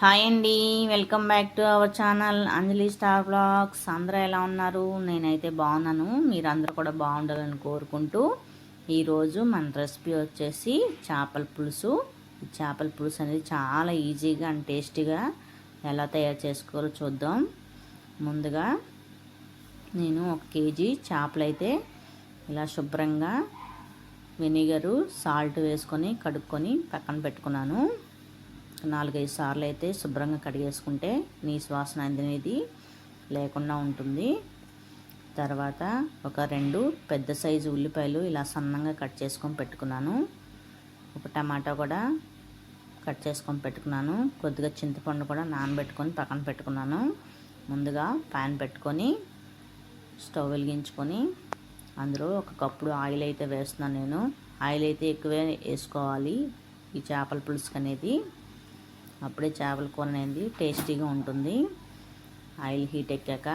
Hi అండి welcome back to our channel Anjali star blogs. అందరూ ఎలా ఉన్నారు? నేనైతే బాగున్నాను. మీరందరూ కూడా బాగుండాలని కోరుకుంటూ ఈరోజు మన రెసిపీ వచ్చేసి చేపల పులుసు. చేపల పులుసు అనేది చాలా ఈజీగా అండ్ టేస్టీగా ఎలా తయారు చేసుకోవాలో చూద్దాం. ముందుగా నేను ఒక కేజీ చేపలు అయితే ఇలా శుభ్రంగా వెనిగరు సాల్ట్ వేసుకొని కడుక్కొని పక్కన పెట్టుకున్నాను. నాలుగైదు సార్లు అయితే శుభ్రంగా కడిగేసుకుంటే నీ శ్వాసన అనేది లేకుండా ఉంటుంది. తర్వాత ఒక రెండు పెద్ద సైజు ఉల్లిపాయలు ఇలా సన్నంగా కట్ చేసుకొని పెట్టుకున్నాను. ఒక టమాటా కూడా కట్ చేసుకొని పెట్టుకున్నాను. కొద్దిగా చింతపండు కూడా నానబెట్టుకొని పక్కన పెట్టుకున్నాను. ముందుగా ప్యాన్ పెట్టుకొని స్టవ్ వెలిగించుకొని అందులో ఒక కప్పుడు ఆయిల్ అయితే వేస్తున్నాను నేను. ఆయిల్ అయితే ఎక్కువే వేసుకోవాలి. ఈ చేపల పులుసుకు అనేది అప్పుడే చేపల కూర అనేది టేస్టీగా ఉంటుంది. ఆయిల్ హీట్ ఎక్కాక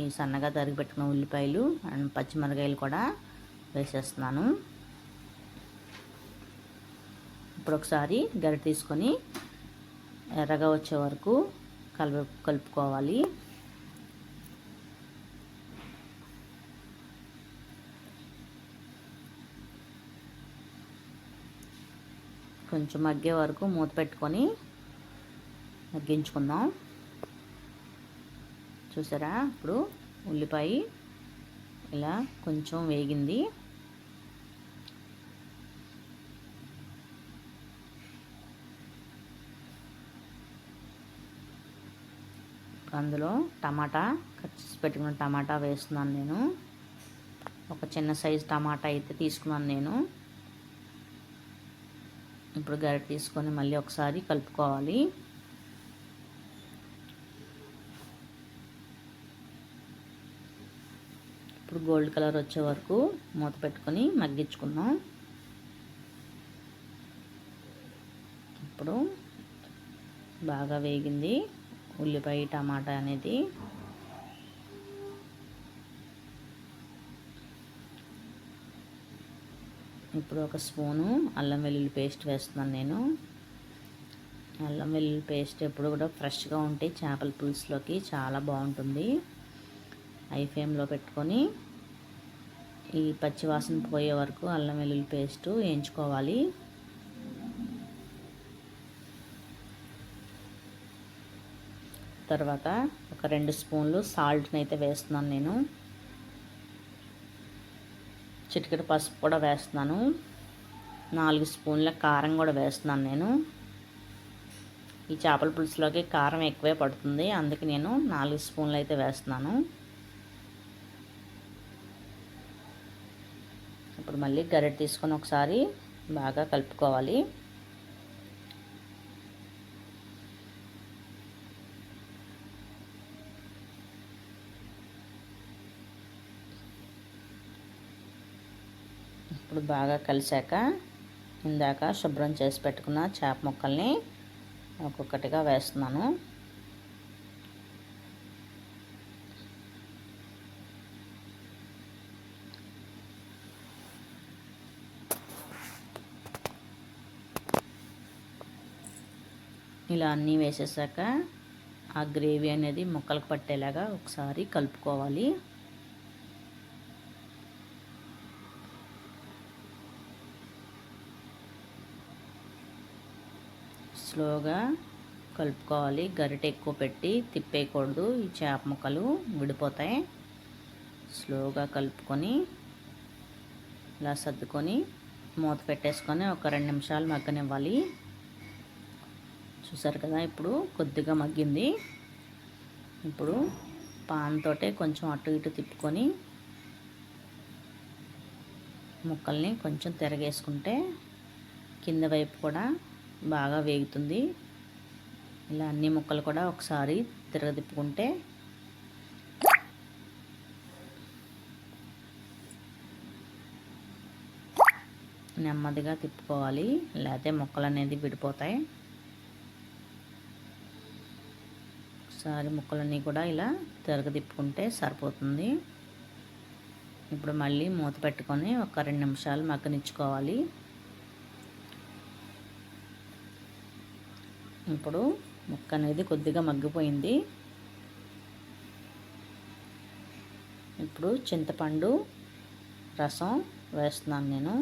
ఈ సన్నగా తరిగి పెట్టుకున్న ఉల్లిపాయలు అండ్ పచ్చిమిరకాయలు కూడా వేసేస్తున్నాను. ఇప్పుడు ఒకసారి గరి తీసుకొని ఎర్రగా వచ్చే వరకు కలుపు కలుపుకోవాలి. కొంచెం మగ్గే వరకు మూత పెట్టుకొని మగ్గించుకుందాం. చూసారా? ఇప్పుడు ఉల్లిపాయ ఇలా కొంచెం వేగింది. అందులో టమాటా కట్ చేసి పెట్టుకున్న టమాటా వేస్తున్నాను నేను. ఒక చిన్న సైజు టమాటా అయితే తీసుకున్నాను నేను. ఇప్పుడు గరిట తీసుకొని మళ్ళీ ఒకసారి కలుపుకోవాలి. ఇప్పుడు గోల్డ్ కలర్ వచ్చే వరకు మూత పెట్టుకొని మగ్గించుకుందాం. ఇప్పుడు బాగా వేగింది. ఉల్లిపాయ టమాటా అనేది. ఇప్పుడు ఒక స్పూను అల్లం వెల్లుల్లి పేస్ట్ వేస్తున్నాను నేను. అల్లం వెల్లుల్లి పేస్ట్ ఎప్పుడు కూడా ఫ్రెష్గా ఉంటే చేపల పులుసులోకి చాలా బాగుంటుంది. ఐ ఫ్లేమ్లో పెట్టుకొని ఈ పచ్చివాసన పోయే వరకు అల్లం వెల్లుల్లి పేస్ట్ వేయించుకోవాలి. తర్వాత ఒక రెండు స్పూన్లు సాల్ట్ని అయితే వేస్తున్నాను నేను. చిటికెడు పసుపు కూడా వేస్తున్నాను. నాలుగు స్పూన్ల కారం కూడా వేస్తున్నాను నేను. ఈ చేపల పులుసులోకి కారం ఎక్కువే పడుతుంది. అందుకే నేను నాలుగు స్పూన్లు అయితే వేస్తున్నాను. ఇప్పుడు మళ్ళీ గరిటె తీసుకొని ఒకసారి బాగా కలుపుకోవాలి. ఇప్పుడు బాగా కలిసాక ఇందాక శుభ్రం చేసి పెట్టుకున్న చేప ముక్కల్ని ఒక్కొక్కటిగా వేస్తున్నాను. ఇలా అన్నీ వేసేసాక ఆ గ్రేవీ అనేది ముక్కలకు పట్టేలాగా ఒకసారి కలుపుకోవాలి. స్లోగా కలుపుకోవాలి. గరిటె ఎక్కువ పెట్టి తిప్పేయకూడదు. ఈ చేప ముక్కలు విడిపోతాయి. స్లోగా కలుపుకొని ఇలా సర్దుకొని మూత పెట్టేసుకొని ఒక రెండు నిమిషాలు మగ్గనివ్వాలి. చూసారు కదా ఇప్పుడు కొద్దిగా మగ్గింది. ఇప్పుడు పాన్తోటే కొంచెం అటు ఇటు తిప్పుకొని ముక్కల్ని కొంచెం తిరగేసుకుంటే కింద వైపు కూడా బాగా వేగుతుంది. ఇలా అన్ని ముక్కలు కూడా ఒకసారి తిరగదిప్పుకుంటే నెమ్మదిగా తిప్పుకోవాలి. లేకపోతే ముక్కలు అనేది విడిపోతాయి. ఒకసారి ముక్కలన్నీ కూడా ఇలా తిరగదిప్పుకుంటే సరిపోతుంది. ఇప్పుడు మళ్ళీ మూత పెట్టుకొని ఒక రెండు నిమిషాలు మగ్గనిచ్చుకోవాలి. ఇప్పుడు ముక్క అనేది కొద్దిగా మగ్గిపోయింది. ఇప్పుడు చింతపండు రసం వేస్తున్నాను నేను.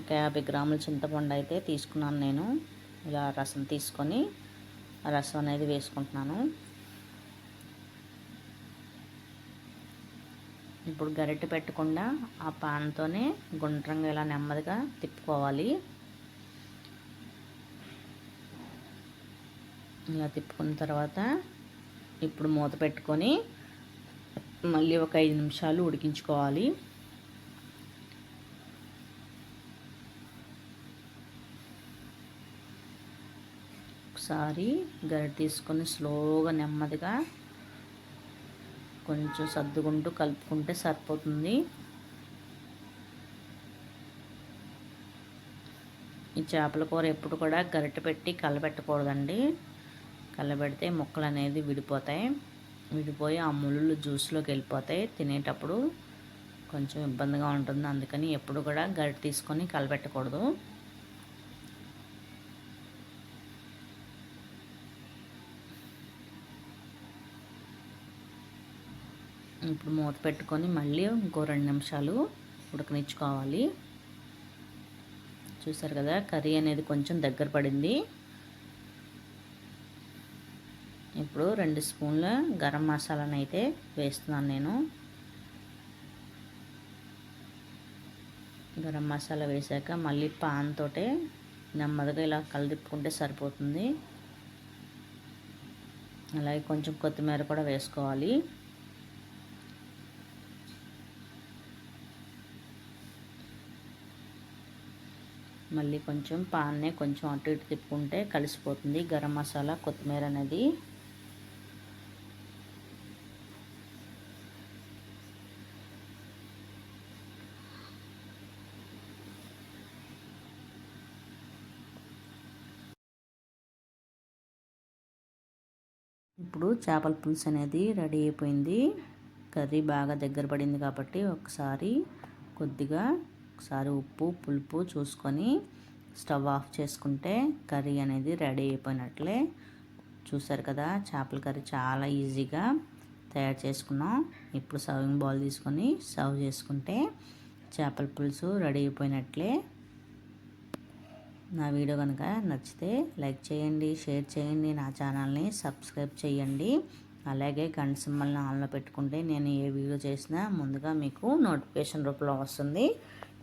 ఒక యాభై గ్రాముల చింతపండు అయితే తీసుకున్నాను నేను. ఇలా రసం తీసుకొని రసం అనేది వేసుకుంటున్నాను. ఇప్పుడు గరిటె పెట్టకుండా ఆ పాన్తోనే గుండ్రంగా ఇలా నెమ్మదిగా తిప్పుకోవాలి. ఇలా తిప్పుకున్న తర్వాత ఇప్పుడు మూత పెట్టుకొని మళ్ళీ ఒక ఐదు నిమిషాలు ఉడికించుకోవాలి. ఒకసారి గరి తీసుకొని స్లోగా నెమ్మదిగా కొంచెం సర్దుకుంటూ కలుపుకుంటే సరిపోతుంది. ఈ చేపల కూర ఎప్పుడు కూడా గరిటె పెట్టి కలబెట్టకూడదండి. కలబెడితే ముక్కలు అనేది విడిపోతాయి. విడిపోయి ఆ ముళ్ళు జ్యూస్లోకి వెళ్ళిపోతాయి. తినేటప్పుడు కొంచెం ఇబ్బందిగా ఉంటుంది. అందుకని ఎప్పుడు కూడా గరిట తీసుకొని కలబెట్టకూడదు. ఇప్పుడు మూత పెట్టుకొని మళ్ళీ ఇంకో రెండు నిమిషాలు ఉడకనిచ్చుకోవాలి. చూసారు కదా కర్రీ అనేది కొంచెం దగ్గర పడింది. ఇప్పుడు రెండు స్పూన్ల గరం మసాలాను అయితే వేస్తున్నాను నేను. గరం మసాలా వేసాక మళ్ళీ పాన్ తోటే నెమ్మదిగా ఇలా కలదిప్పుకుంటే సరిపోతుంది. అలాగే కొంచెం కొత్తిమీర కూడా వేసుకోవాలి. మళ్ళీ కొంచెం పాన్నే కొంచెం అటు ఇటు తిప్పుకుంటే కలిసిపోతుంది. గరం మసాలా కొత్తిమీర అనేది. ఇప్పుడు చేపల పులుసు అనేది రెడీ అయిపోయింది. కర్రీ బాగా దగ్గర పడింది కాబట్టి ఒకసారి కొద్దిగా ఒకసారి ఉప్పు పులుపు చూసుకొని స్టవ్ ఆఫ్ చేసుకుంటే కర్రీ అనేది రెడీ అయిపోయినట్లే. చూసారు కదా చేపల కర్రీ చాలా ఈజీగా తయారు చేసుకున్నాం. ఇప్పుడు సర్వింగ్ బౌల్ తీసుకొని సర్వ్ చేసుకుంటే చేపల పులుసు రెడీ అయిపోయినట్లే. నా వీడియో కనుక నచ్చితే లైక్ చేయండి షేర్ చేయండి నా ఛానల్ని సబ్స్క్రైబ్ చేయండి. అలాగే గంట సింబల్ని ఆన్లో పెట్టుకుంటే నేను ఏ వీడియో చేసినా ముందుగా మీకు నోటిఫికేషన్ రూపంలో వస్తుంది.